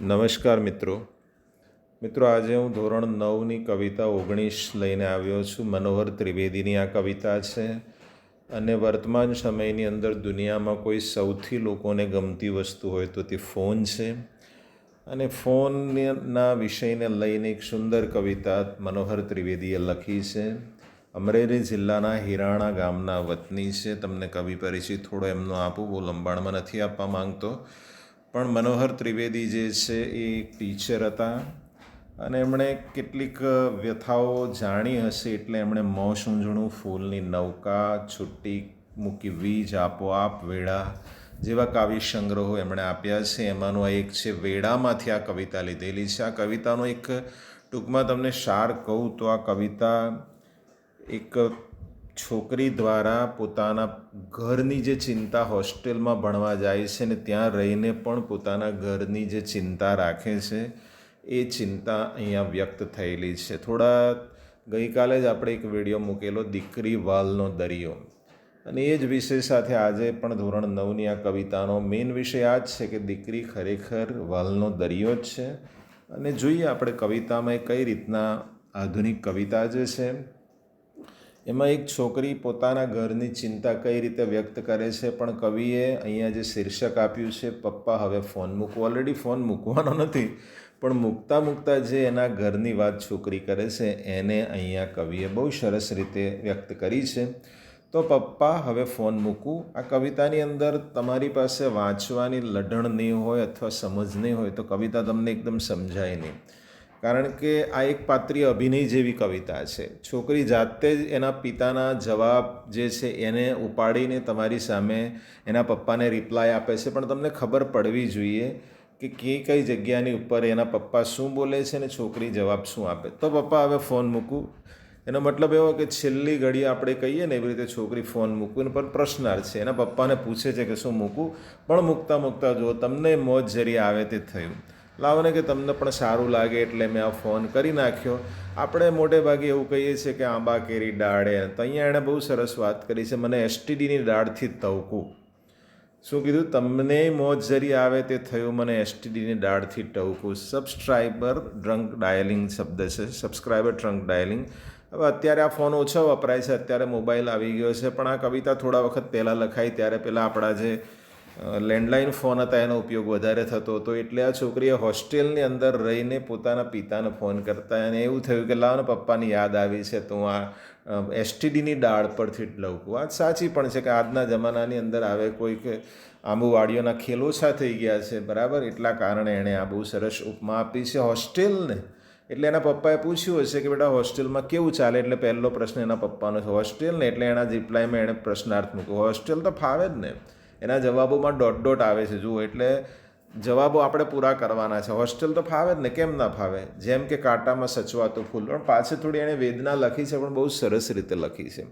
નમસ્કાર મિત્રો. મિત્રો, આજે હું ધોરણ નવની કવિતા ઓગણીસ લઈને આવ્યો છું. મનોહર ત્રિવેદીની આ કવિતા છે. અને વર્તમાન સમયની અંદર દુનિયામાં કોઈ સૌથી લોકોને ગમતી વસ્તુ હોય તો તે ફોન છે. અને ફોનના વિષયને લઈને એક સુંદર કવિતા મનોહર ત્રિવેદીએ લખી છે. અમરેલી જિલ્લાના હિરાણા ગામના વતની છે. તમને કવિ પરિચિત થોડો એમનો આપું. બહુ લંબાણમાં નથી આપવા માંગતો. પણ મનોહર ત્રિવેદી જે છે એ એક ટીચર હતા અને એમણે કેટલીક વ્યથાઓ જાણી હશે એટલે એમણે મોં સૂંઝણું ફૂલની નૌકા છુટ્ટી મૂકી વીજ આપોઆપ વેળા જેવા કાવ્ય સંગ્રહો એમણે આપ્યા છે. એમાંનો એક છે વેળામાંથી આ કવિતા લીધેલી છે. આ કવિતાનો એક ટૂંકમાં તમને સાર કહું તો આ કવિતા એક છોકરી દ્વારા પોતાના ઘરની જે ચિંતા હોસ્ટેલમાં ભણવા જાય છે ને ત્યાં રહીને પણ પોતાના ઘરની જે ચિંતા રાખે છે, એ ચિંતા અહીંયા વ્યક્ત થયેલી છે. થોડા ગઈકાલે જ આપણે એક વીડિયો મૂકેલો, દીકરી વાલનો દરિયો. અને એ જ વિષય સાથે આજે પણ ધોરણ નવની આ કવિતાનો મેઇન વિષય આ જ છે કે દીકરી ખરેખર વાલનો દરિયો જ છે. અને જોઈએ આપણે કવિતામાં કઈ રીતના આધુનિક કવિતા જે છે એમાં એક છોકરી પોતાના ઘરની ચિંતા કઈ રીતે વ્યક્ત કરે છે, પણ કવિએ અહીંયા જે શીર્ષક આપ્યું છે, પપ્પા હવે ફોન મૂકવો ઓલરેડી ફોન મૂકવાનો નથી, પણ મૂકતા મૂકતા જે એના ઘરની વાત છોકરી કરે છે, એને અહીંયા કવિએ બહુ સરસ રીતે વ્યક્ત કરી છે. તો પપ્પા, હવે ફોન મૂકું. આ કવિતાની અંદર તમારી પાસે વાંચવાની લઢણ નહીં હોય અથવા સમજ નહીં હોય, તો કવિતા તમને એકદમ સમજાય નહીં. કારણ કે આ એક પાત્રીય અભિનય જેવી કવિતા છે. છોકરી જાતે જ એના પિતાના જવાબ જે છે એને ઉપાડીને તમારી સામે એના પપ્પાને રિપ્લાય આપે છે. પણ તમને ખબર પડવી જોઈએ કે કઈ કઈ જગ્યાની ઉપર એના પપ્પા શું બોલે છે ને છોકરી જવાબ શું આપે. તો પપ્પા હવે ફોન મૂકું. એનો મતલબ એવો કે છેલ્લી ઘડી આપણે કહીએ ને એવી રીતે છોકરી ફોન મૂકવીને પણ પ્રશ્નાર્થ છે. એના પપ્પાને પૂછે છે કે શું મૂકું? પણ મૂકતા મૂકતા જો તમને મોજ જરી આવે તે થયું. લાવો ને કે તમને પણ સારું લાગે એટલે મેં આ ફોન કરી નાખ્યો. આપણે મોટે ભાગે એવું કહીએ છીએ કે આંબા, કેરી, ડાળે. તો અહીંયા એણે બહુ સરસ વાત કરી છે, મને એસટીડીની ડાળથી તવકું શું કીધું? તમને મોજ જરી આવે તે થયું મને એસટીડીની ડાળથી ટવકું. સબસ્ક્રાઈબર ડ્રંક ડાયલિંગ શબ્દ છે. સબસ્ક્રાઈબર ટ્રંક ડાયલિંગ હવે અત્યારે આ ફોન ઓછો વપરાય છે, અત્યારે મોબાઈલ આવી ગયો છે, પણ આ કવિતા થોડા વખત પહેલાં લખાઈ, ત્યારે પહેલાં આપણા જે લેન્ડલાઇન ફોન હતા, એનો ઉપયોગ વધારે થતો હતો, એટલે આ છોકરીએ હોસ્ટેલની અંદર રહીને પોતાના પિતાને ફોન કરતા અને એવું થયું કે લાવને પપ્પાની યાદ આવી છે, તો આ એસટીડીની ડાળ પરથી લઉં. વાત સાચી પણ છે કે, આજના જમાનાની અંદર આવે કોઈક આંબુવાડીઓના ખેલ ઓછા થઈ ગયા છે, બરાબર? એટલા કારણે એણે આ બહુ સરસ ઉપમા આપી છે હોસ્ટેલને. એટલે એના પપ્પાએ પૂછ્યું હશે કે, બેટા, હોસ્ટેલમાં કેવું ચાલે? એટલે પહેલો પ્રશ્ન એના પપ્પાનો છે હોસ્ટેલ ને એટલે એના રિપ્લાયમાં એણે પ્રશ્નાર્થ મૂક્યો, હોસ્ટેલ તો ફાવે જ ને. એના જવાબોમાં ડોટ ડોટ આવે છે. જુઓ, એટલે જવાબો આપણે પૂરા કરવાના છે. હોસ્ટેલ તો ફાવે જ ને, કેમ ના ફાવે? જેમ કે કાંટામાં સચવાતું ફૂલ. પણ પાછળ થોડી એણે વેદના લખી છે, પણ બહુ સરસ રીતે લખી છે.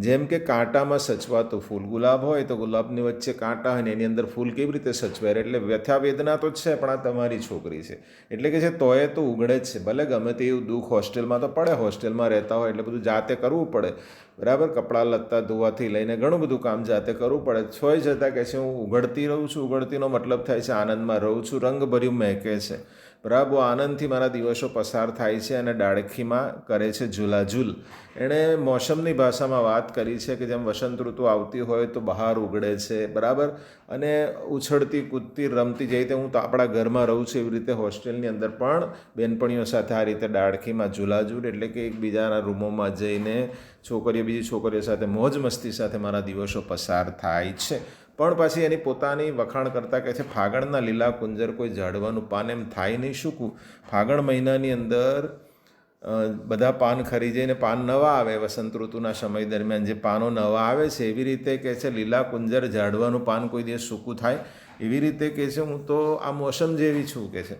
જેમ કે કાંટામાં સચવાતું ફૂલ. ગુલાબ હોય તો ગુલાબની વચ્ચે કાંટા હોય ને એની અંદર ફૂલ કેવી રીતે સચવાય એટલે વ્યથા વેદના તો છે, પણ આ તમારી છોકરી છે. એટલે કે છે, તોય તો ઉગડે જ છે. ભલે ગમે તે એવું દુઃખ હોસ્ટેલમાં તો પડે. હોસ્ટેલમાં રહેતા હોય એટલે બધું જાતે કરવું પડે. બરાબર? કપડાં લત્તા ધોવાથી લઈને ઘણું બધું કામ જાતે કરવું પડે. છોય જતાં કહે છે, હું ઉઘડતી રહું છું. ઉઘડતીનો મતલબ થાય છે, આનંદમાં રહું છું. રંગભર્યું મહેકે છે. બરાબર આનંદથી મારા દિવસો પસાર થાય છે અને ડાળખીમાં કરે છે ઝૂલાઝૂલ. એણે મોસમની ભાષામાં વાત કરી છે કે જેમ વસંત ઋતુ આવતી હોય તો બહાર ઉગડે છે, બરાબર? અને ઉછળતી, કૂદતી, રમતી જઈ તે હું તો આપણા ઘરમાં રહું છું એવી રીતે હોસ્ટેલની અંદર પણ બેનપણીઓ સાથે આ રીતે ડાળખીમાં ઝૂલાઝૂલ એટલે કે એકબીજાના રૂમોમાં જઈને છોકરીઓ, બીજી છોકરીઓ સાથે મોજ મસ્તી સાથે મારા દિવસો પસાર થાય છે. પણ પછી એની પોતાની વખાણ કરતાં કહે છે, ફાગણના લીલા કુંજર કોઈ ઝાડવાનું પાન એમ થાય નહીં શું ફાગણ મહિનાની અંદર બધા પાન ખરી જઈને પાન નવા આવે વસંત ઋતુના સમય દરમિયાન. જે પાનો નવા આવે છે, એવી રીતે કહે છે, લીલા કુંજર ઝાડવાનું પાન કોઈ દિવસ સૂકું થાય. એવી રીતે કહે છે, હું તો આ મોસમ જેવી છું કે છે.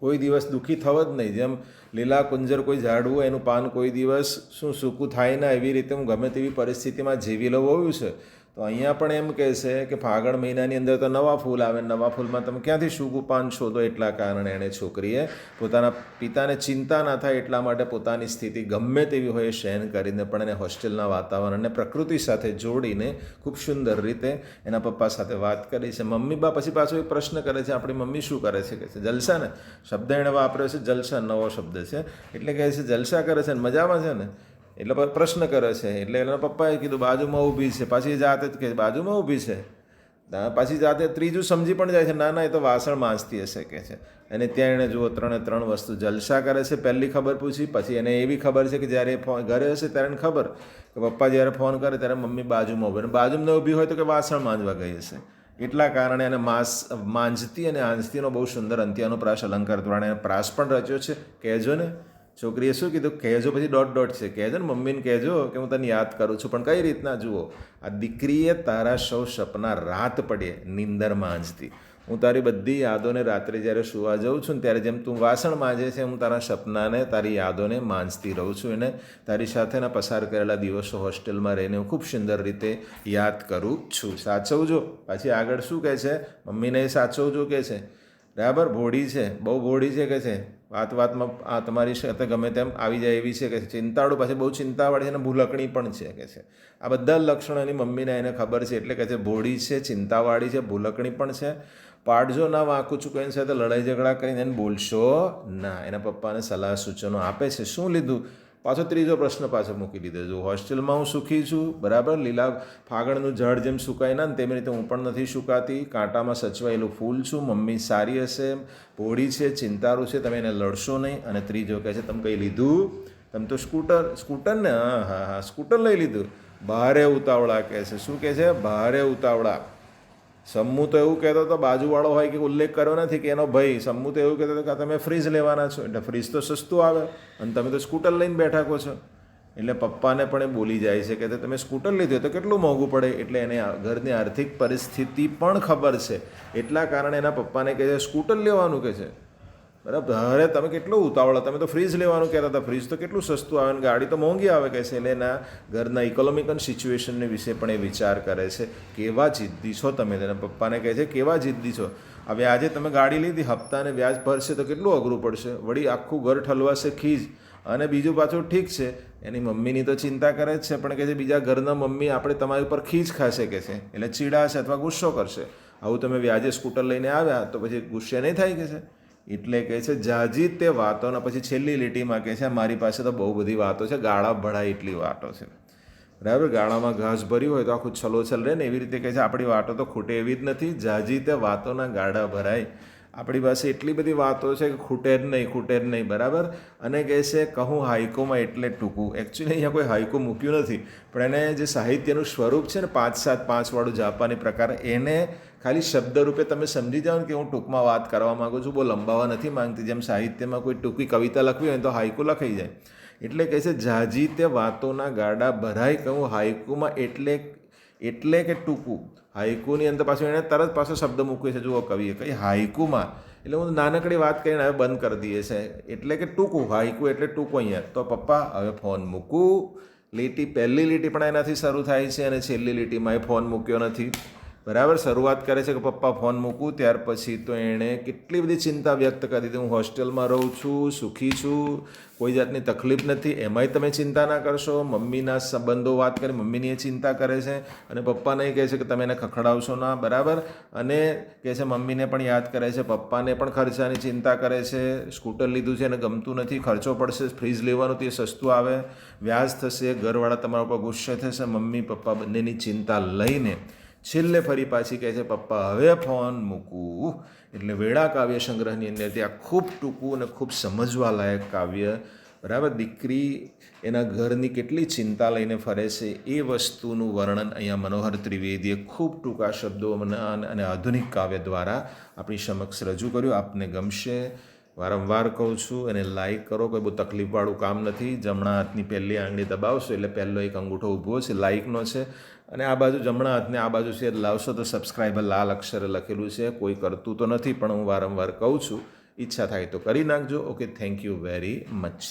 કોઈ દિવસ દુઃખી થવ જ નહીં. જેમ લીલા કુંજર કોઈ ઝાડવું એનું પાન કોઈ દિવસ શું સૂકું થાય ના, એવી રીતે હું ગમે તેવી પરિસ્થિતિમાં જીવી લઉં હોવું છે. તો અહીંયા પણ એમ કહે છે કે ફાગણ મહિનાની અંદર તો નવા ફૂલ આવે નવા ફૂલમાં તમે ક્યાંથી શુગુપાન શોધો એટલા કારણે એણે છોકરીએ પોતાના પિતાને ચિંતા ના થાય એટલા માટે પોતાની સ્થિતિ ગમે તેવી હોય એ સહન કરીને પણ એને હોસ્ટેલના વાતાવરણને પ્રકૃતિ સાથે જોડીને ખૂબ સુંદર રીતે એના પપ્પા સાથે વાત કરી છે. મમ્મી બા પછી પાછો એક પ્રશ્ન કરે છે, આપણી મમ્મી શું કરે છે? કે છે, જલસા ને. શબ્દ એણે વાપર્યો છે, જલસા નવો શબ્દ છે. એટલે કહે છે, જલસા કરે છે ને, મજામાં છે ને? એટલે પ્રશ્ન કરે છે. એટલે એના પપ્પાએ કીધું, બાજુમાં ઊભી છે. પાછી જાતે જ કે બાજુમાં ઊભી છે? પાછી જાતે ત્રીજું સમજી પણ જાય છે. ના ના, એ તો વાસણ માંજતી હશે કે છે. અને ત્યાં એણે જુઓ, ત્રણે ત્રણ વસ્તુ જલસા કરે છે. પહેલી ખબર પૂછી, પછી એને એવી ખબર છે કે જ્યારે ફોન ઘરે હશે ત્યારે ખબર કે પપ્પા જ્યારે ફોન કરે ત્યારે મમ્મી બાજુમાં ઊભી અને બાજુમાં ઊભી હોય તો કે વાસણ માંજવા ગઈ હશે. એટલા કારણે એને માંસ, માંજતી અને આંજતીનો બહુ સુંદર અંત્યાનો પ્રાસ અલંકાર દ્વારા એને પ્રાસ પણ રચ્યો છે. કહેજો ને. છોકરીએ શું કીધું? કહેજો પછી ડોટ ડોટ છે. કહેજો ને મમ્મીને કહેજો કે હું તને યાદ કરું છું. પણ કઈ રીતના જુઓ? આ દીકરીએ તારા સૌ સપના રાત પડે નીંદર માંજતી હું તારી બધી યાદોને રાત્રે જ્યારે સુવા જાઉં છું ને ત્યારે જેમ તું વાસણ માંજે છે હું તારા સપનાને, તારી યાદોને માંજતી રહું છું. એને તારી સાથેના પસાર કરેલા દિવસો હોસ્ટેલમાં રહીને હું ખૂબ સુંદર રીતે યાદ કરું છું. સાચવજો. પાછી આગળ શું કહે છે? મમ્મીને એ સાચવજો કે છે? બરાબર? ભોળી છે. બહુ ભોળી છે કે છે? વાત વાતમાં આ તમારી સાથે ગમે તેમ આવી જાય એવી છે કે ચિંતાળુ પાછી બહુ ચિંતાવાળી છે અને ભૂલકણી પણ છે કે છે? આ બધા લક્ષણો એની મમ્મીને એને ખબર છે એટલે કે છે ભોળી છે, ચિંતાવાળી છે, ભૂલકણી પણ છે. પાડજો ના વાંકું છું એની સાથે લડાઈ ઝઘડા કરીને એને બોલશો ના. એના પપ્પાને સલાહ સૂચનો આપે છે. શું લીધું? પાછો ત્રીજો પ્રશ્ન પાછો મૂકી દીધો. જો હોસ્ટેલમાં હું સુખી છું, બરાબર? લીલા ફાગણનું ઝાડ જેમ સુકાય ના તેવી રીતે હું પણ નથી સુકાતી. કાંટામાં સચવાયેલું ફૂલ છું, મમ્મી સારી હશે પોળી છે ચિંતારું છે, તમે એને લડશો નહીં. અને ત્રીજો કહે છે, તમે કંઈ લીધું? તમે તો સ્કૂટર સ્કૂટર ને? હા હા હા, સ્કૂટર લઈ લીધું. ભારે ઉતાવળા, કહે છે. શું કહે છે? ભારે ઉતાવળા. સમૂહ તો એવું કહેતો હતો, બાજુવાળો હોય કે ઉલ્લેખ કર્યો નથી કે એનો ભાઈ સમૂહ તો એવું કહેતો હતો કે તમે ફ્રીજ લેવાના છો. એટલે ફ્રીજ તો સસ્તું આવે અને તમે તો સ્કૂટર લઈને બેઠા કહો છો. એટલે પપ્પાને પણ એ બોલી જાય છે કે તમે સ્કૂટર લીધું તો કેટલું મોંઘું પડે? એટલે એને ઘરની આર્થિક પરિસ્થિતિ પણ ખબર છે. એટલા કારણે એના પપ્પાને કહે છે, સ્કૂટર લેવાનું કે છે. બરાબર. અરે, તમે કેટલું ઉતાવળા. તમે તો ફ્રીજ લેવાનું કહેતા હતા. ફ્રીજ તો કેટલું સસ્તું આવે ને ગાડી તો મોંઘી આવે. કે છે એટલે એના ઘરના ઇકોનોમિકલ સિચ્યુએશનને વિશે પણ એ વિચાર કરે છે. કેવા જિદ્દી છો તમે? તેના પપ્પાને કહે છે, કેવા જિદ્દી છો? હવે આજે તમે ગાડી લીધી, હપ્તાને વ્યાજ ભરશે તો કેટલું અઘરું પડશે? વળી આખું ઘર ઠલવાશે ખીજ. અને બીજું પાછું ઠીક છે. એની મમ્મીની તો ચિંતા કરે જ છે, પણ કે છે, બીજા ઘરના મમ્મી આપણે તમારી ઉપર ખીજ ખાશે કે છે. એટલે ચીડાશે અથવા ગુસ્સો કરશે. આવું તમે વ્યાજે સ્કૂટર લઈને આવ્યા તો પછી ગુસ્સે નહીં થાય કે છે. એટલે કહે છે, જાજી તે વાતોના પછી છેલ્લી લીટીમાં કહે છે, મારી પાસે તો બહુ બધી વાતો છે, ગાળા ભળાય એટલી વાતો છે. બરાબર? ગાળામાં ઘાસ ભર્યું હોય તો આખું છલોછલ રહે ને એવી રીતે કહે છે, આપણી વાતો તો ખૂટે એવી જ નથી. જાજી તે વાતોના ગાળા ભરાય. આપણી પાસે એટલી બધી વાતો છે કે ખૂટે જ નહીં, ખૂટે જ નહીં, બરાબર? અને કહે છે કહું હાઈકોમાં એટલે ટૂંકું. એકચ્યુઅલી અહીંયા કોઈ હાઈકો મૂક્યું નથી. પણ એને જે સાહિત્યનું સ્વરૂપ છે ને, પાંચ સાત પાંચવાળું જાપાની પ્રકાર, એને ખાલી શબ્દ રૂપે તમે સમજી જાઓ કે હું ટૂંકમાં વાત કરવા માગું છું, બહુ લંબાવા નથી માંગતી. જેમ સાહિત્યમાં કોઈ ટૂંકી કવિતા લખવી હોય તો હાઇકુ લખાઈ જાય. એટલે કહે છે જાજી તે વાતોના ગાડા ભરાય કહું હાઇકુમાં એટલે એટલે કે ટૂંકું. હાઇકુની અંદર પાછું એણે તરત પાછો શબ્દ મૂક્યો છે, જુઓ કવિએ કઈ હાઇકુમાં. એટલે હું નાનકડી વાત કરીને હવે બંધ કરી દઈએ છે. એટલે કે ટૂંકું, હાઇકુ એટલે ટૂંકું અહીંયા. તો પપ્પા, હવે ફોન મૂકું. લીટી, પહેલી લીટી પણ એનાથી શરૂ થાય છે અને છેલ્લી લીટીમાં એ ફોન મૂક્યો નથી. બરાબર? શરૂઆત કરે છે કે પપ્પા ફોન મૂકું, ત્યાર પછી તો એણે કેટલી બધી ચિંતા વ્યક્ત કરી દીધી. હું હોસ્ટેલમાં રહું છું, સુખી છું, કોઈ જાતની તકલીફ નથી. એમાંય તમે ચિંતા ના કરશો. મમ્મીના સંબંધો વાત કરી, મમ્મીની એ ચિંતા કરે છે અને પપ્પાને કહે છે કે તમે એને ખખડાવશો ના, બરાબર? અને કહે છે, મમ્મીને પણ યાદ કરે છે, પપ્પાને પણ ખર્ચાની ચિંતા કરે છે. સ્કૂટર લીધું છે એને ગમતું નથી, ખર્ચો પડશે, ફ્રીજ લેવાનું તે સસ્તું આવે. વ્યાજ થશે, ઘરવાળા તમારા ઉપર ગુસ્સે થશે, મમ્મી પપ્પા બંનેની ચિંતા લઈને છેલ્લે ફરી પાછી કહે છે, પપ્પા, હવે ફોન મૂકું. એટલે વેળા કાવ્ય સંગ્રહની અંદર ત્યાં ખૂબ ટૂંકું અને ખૂબ સમજવા લાયક કાવ્ય, બરાબર? દીકરી એના ઘરની કેટલી ચિંતા લઈને ફરે છે, એ વસ્તુનું વર્ણન અહીંયા મનોહર ત્રિવેદીએ ખૂબ ટૂંકા શબ્દો અને આધુનિક કાવ્ય દ્વારા આપણી સમક્ષ રજૂ કર્યું. આપને ગમશે. વારંવાર કહું છું, એને લાઈક કરો, કોઈ બહુ તકલીફવાળું કામ નથી. જમણા હાથની પહેલી આંગળી દબાવશો એટલે પહેલો એક અંગૂઠો ઊભો છે લાઇકનો છે. અને આ બાજુ જમણા હાથને આ બાજુ છે લાવશો તો સબસ્ક્રાઈબર લાલ અક્ષરે લખેલું છે. કોઈ કરતું તો નથી, પણ હું વારંવાર કહું છું. ઈચ્છા થાય તો કરી નાખજો. Okay thank you very much